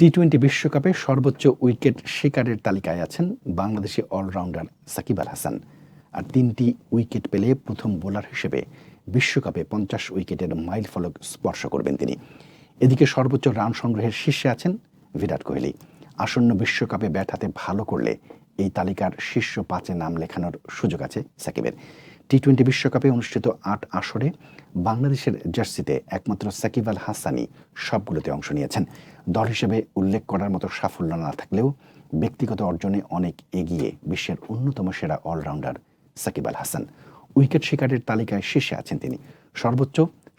T twenty বিশ্বকাপে সর্বোচ্চ wicket শিকারের তালিকায় আছেন বাংলাদেশি অলরাউন্ডার সাকিব আল হাসান। আর তিনটি উইকেট পেলে প্রথম বোলার হিসেবে বিশ্বকাপে পঞ্চাশ উইকেটের মাইল ফলক স্পর্শ করবেন তিনি। এদিকে সর্বোচ্চ রান সংগ্রহের শীর্ষে আছেন বিরাট কোহলি। আসন্ন বিশ্বকাপে ব্যাট হাতে ভালো করলে এই তালিকার শীর্ষ পাঁচে নাম লেখানোর সুযোগ আছে সাকিবের। টি টোয়েন্টি বিশ্বকাপে অনুষ্ঠিত আট আসরে বাংলাদেশের জার্সিতে একমাত্র সাকিব আল হাসানি সবগুলোতে অংশ নিয়েছেন। দল হিসেবে উল্লেখ করার মতো সাফল্য না থাকলেও ব্যক্তিগত অর্জনে অনেক এগিয়ে বিশ্বের অন্যতম সেরা অলরাউন্ডার সাকিব আল হাসান। উইকেট শিকারের তালিকায় শীর্ষে আছেন তিনি। সর্বোচ্চ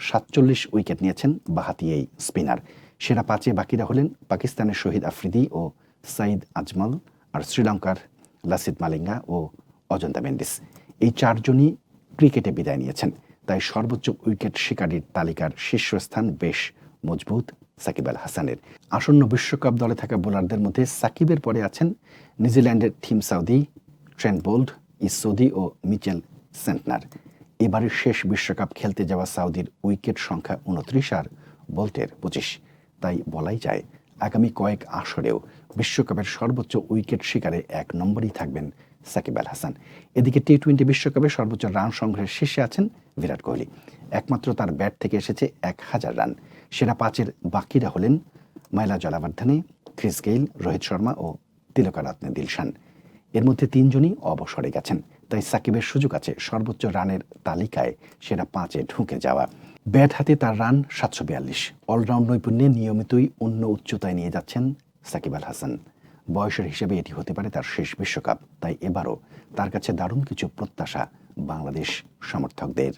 সাতচল্লিশ উইকেট নিয়েছেন বাহাতি এই স্পিনার। সেরা পাঁচে বাকিরা হলেন পাকিস্তানের শহীদ আফ্রিদি ও সাইদ আজমল আর শ্রীলঙ্কার লাসিদ মালিঙ্গা ও অজন্তা মেন্ডিস। এই চারজনই ক্রিকেটে বিদায় নিয়েছেন। তাই সর্বোচ্চ উইকেট শিকারীর তালিকার শীর্ষস্থান বেশ মজবুত সাকিব আল হাসানের। আসন্ন বিশ্বকাপ দলে থাকা বোলারদের মধ্যে সাকিবের পরে আছেন নিউজিল্যান্ডের থিম সাউদি, ট্রেন্ট বোল্ড ইসৌদি ও মিচেল সেন্টনার এবারের শেষ বিশ্বকাপ খেলতে যাওয়া সাউদির উইকেট সংখ্যা উনত্রিশ আর বোল্টের পঁচিশ। তাই বলাই যায়, আগামী কয়েক আসরেও বিশ্বকাপের সর্বোচ্চ উইকেট শিকারে এক নম্বরেই থাকবেন সাকিব আল হাসান। এদিকে টি টোয়েন্টি বিশ্বকাপে সর্বোচ্চ রান সংগ্রহের শীর্ষে আছেন বিরাট কোহলি। একমাত্র তার ব্যাট থেকে এসেছে এক হাজার রান। সেরা পাঁচের বাকিরা হলেন মাইলা জলাবর্ধনে, ক্রিস গেইল, রোহিত শর্মা ও তিলকারত্নে দিলশান। এর মধ্যে তিনজনই অবসরে গেছেন, তাই সাকিবের সুযোগ আছে সর্বোচ্চ রানের তালিকায় সেরা পাঁচে ঢুকে যাওয়া। ব্যাট হাতে তার রান সাতশো বিয়াল্লিশ। অলরাউন্ড নৈপুণ্যে নিয়মিতই অন্য উচ্চতায় নিয়ে যাচ্ছেন সাকিব আল হাসান। বয়সের হিসেবে এটি হতে পারে তার শেষ বিশ্বকাপ। তাই এবারও তার কাছে দারুণ কিছু প্রত্যাশা বাংলাদেশ সমর্থকদের।